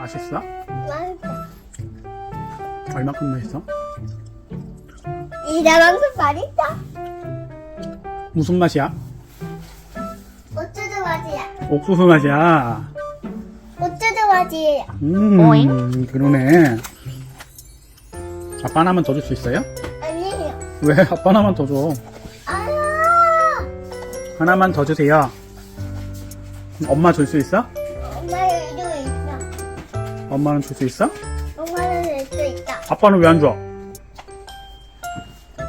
맛있어? 맛있다. 얼마큼 맛있어? 이 나만큼 맛있다. 무슨 맛이야? 어쩌도 맛이야. 옥수수 맛이야. 어쩌도 맛이에요. 음, 그러네. 아빠 하나만 더 줄 수 있어요? 아니에요. 왜? 아빠 하나만 더 줘. 아유. 하나만 더 주세요. 엄마 줄 수 있어? 엄마는 줄 수 있어? 엄마는 들수 있다. 아빠는 왜 안 줘?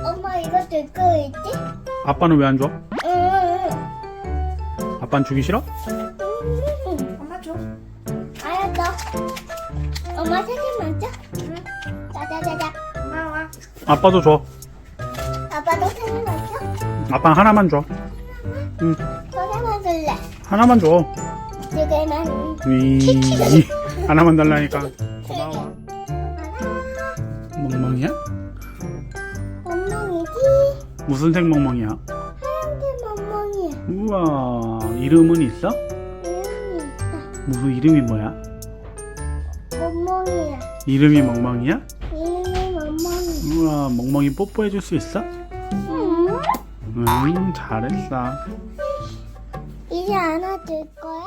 엄마 이거 들고 있지? 아빠는 왜 안 줘? 응. 아빠는 주기 싫어? 응. 엄마 줘. 알았어. 엄마 세 개만 줘? 응. 짜자자자. 엄마 와. 아빠도 줘. 아빠도 세 개만 줘? 아빠 하나만 줘. 응, 두 개만 줄래? 하나만 줘. 두 개만. 위, 하나만 달라니까. 고마워. 멍멍이야? 멍멍이지? 무슨 색 멍멍이야? 하얀색 멍멍이야. 우와, 이름은 있어? 이름이 있다. 무슨 이름이 뭐야? 멍멍이야. 이름이 멍멍이야? 이름이 멍멍이. 우와, 멍멍이 뽀뽀해 줄 수 있어? 응? 음, 잘했어. 이제 안아줄 거야?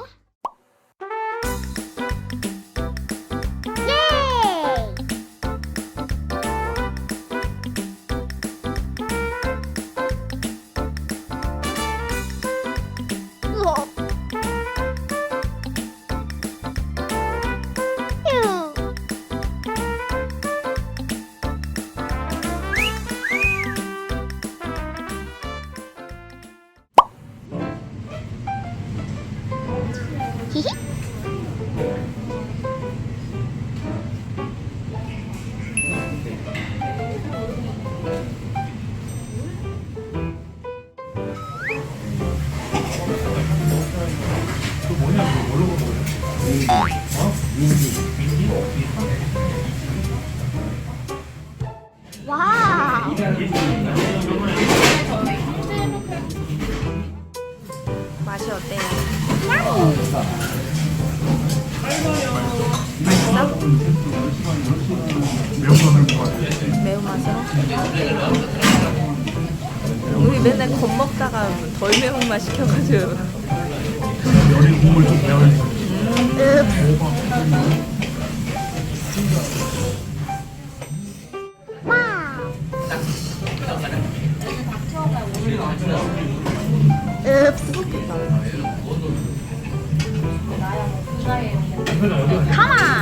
어때요? 매운맛으로? 우리 맨날 겁먹다가 덜 매운 맛 시켜가지고 요리 국물 좀 배워야 와우. 가만.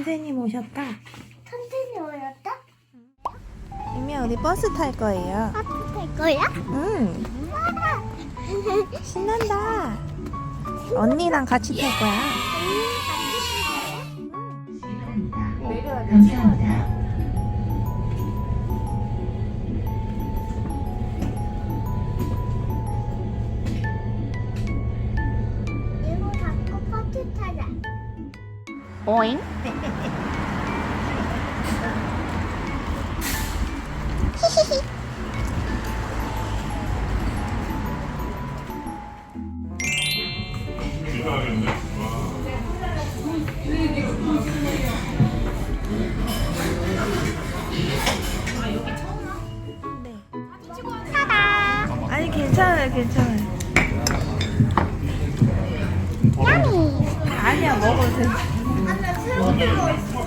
선생님 오셨다. 천천히 오였다? 이미 우리 버스 탈 거예요. 하트 탈 거야? 응. 신난다. 언니랑 같이 탈 거야. 히히 히. 네. 아니 괜찮아요 괜찮아요. 야미. 아니야 먹어도 돼. 이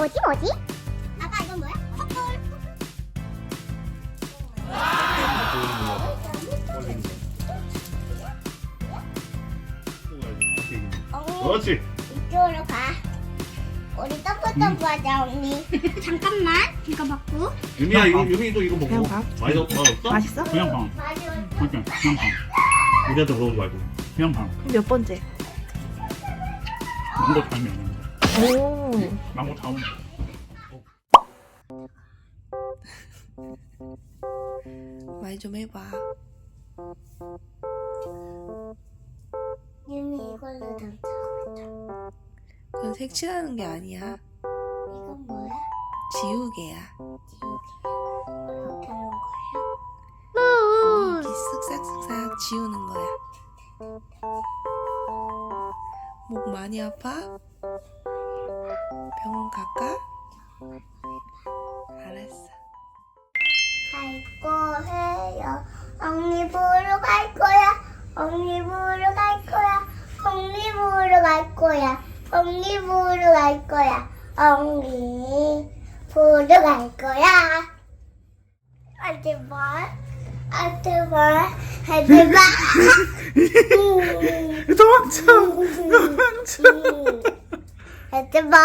뭐지 뭐지? 아빠 이건 뭐야? 헛돌. 그렇지. 이쪽으로 가. 우리 떡볶떡 하자 언니. 잠깐만. 이거 먹고. 유미야 이거 유미도 이거 그냥 먹고. 밥? 많이 넣 맛없어? 맛있어? 그냥 방. 맞아. 그러니까 그냥 방. 우리한테 물어보지 말고. 그냥 방. 그럼 몇 번째? 망고 다음에 오. 망고 다음에. 말좀 해봐. 유미 이걸로 담자. 그건 색칠하는 게 아니야. 이건 뭐야? 지우개야. 이렇게 하는 이렇게 쓱싹쓱싹 지우는 거야. 목 많이 아파? 병원 갈까? 알았어. 갈 거예요. 언니 보러 갈 거야. 언니 보러 갈 거야. 언니 보러 갈 거야. 언니 보러 갈 거야. 언니 보러 갈 거야. 마. 하지 마. 도망쳐. 도망쳐. 하지 마.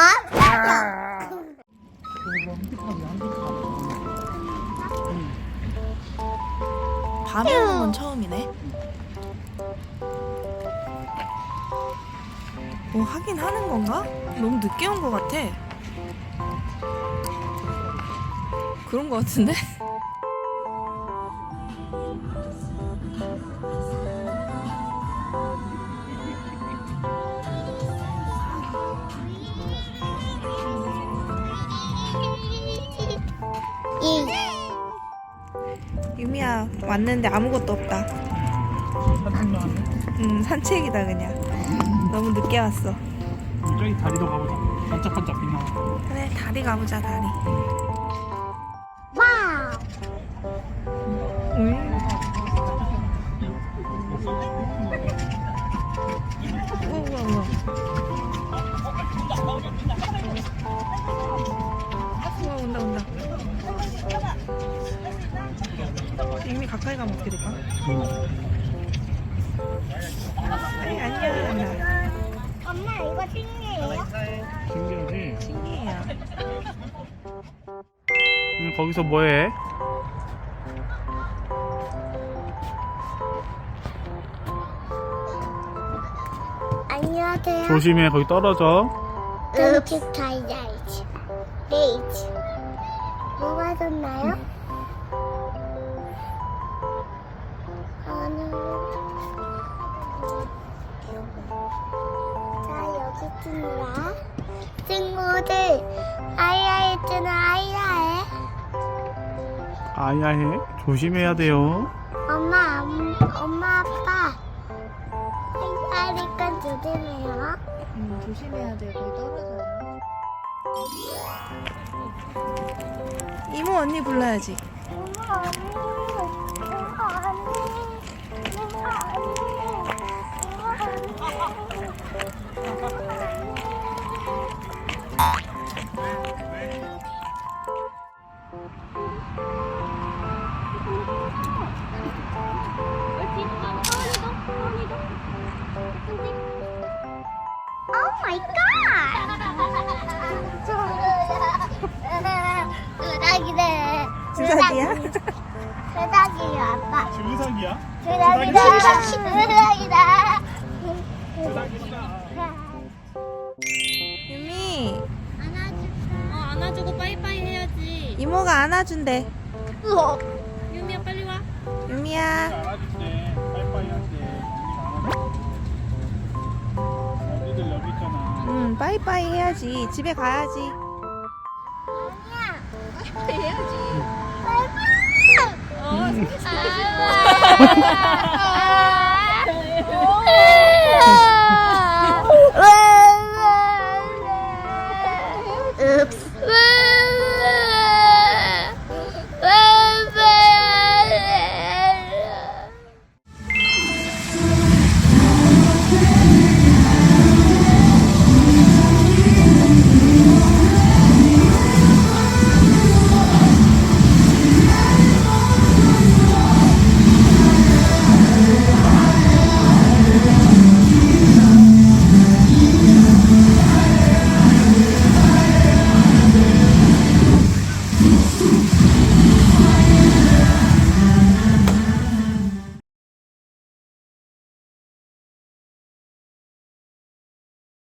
밤에 오는 건 처음이네. 뭐 하긴 하는 건가? 너무 늦게 온 것 같아. 그런 것 같은데? 유미야 왔는데 아무것도 없다. 하네. 음 산책이다 그냥. 너무 늦게 왔어. 저기 다리도 가보자. 반짝반짝 빛나. 그래 다리 가보자 다리. 와우. 응. 가면 어떻게 될까? 아이 안녕. 엄마 이거 신기해요? 신기하지? 신기해요. 응, 거기서 뭐해? 안녕하세요. 조심해 거기 떨어져. 음식 다이아이즈. 레이즈. 뭐 받았나요? 아야 해. 조심해야 돼요. 엄마, 엄, 엄마, 아빠. 아이아니까 조심해요. 음, 조심해야 돼. 거기 떨어져요. 이모 언니 불러야지. 엄마, 언니. 엄마, 언니. 엄마, 언니. 엄마, 언니. 유미 안아줄까? 어, 안아주고 빠이빠이 해야지. 이모가 안아준대 우와. 유미야 빨리 와. 유미야 할게. 여기 있잖아. 응 빠이빠이 해야지 집에 가야지 아니야. 해야지. 어, 바이바이.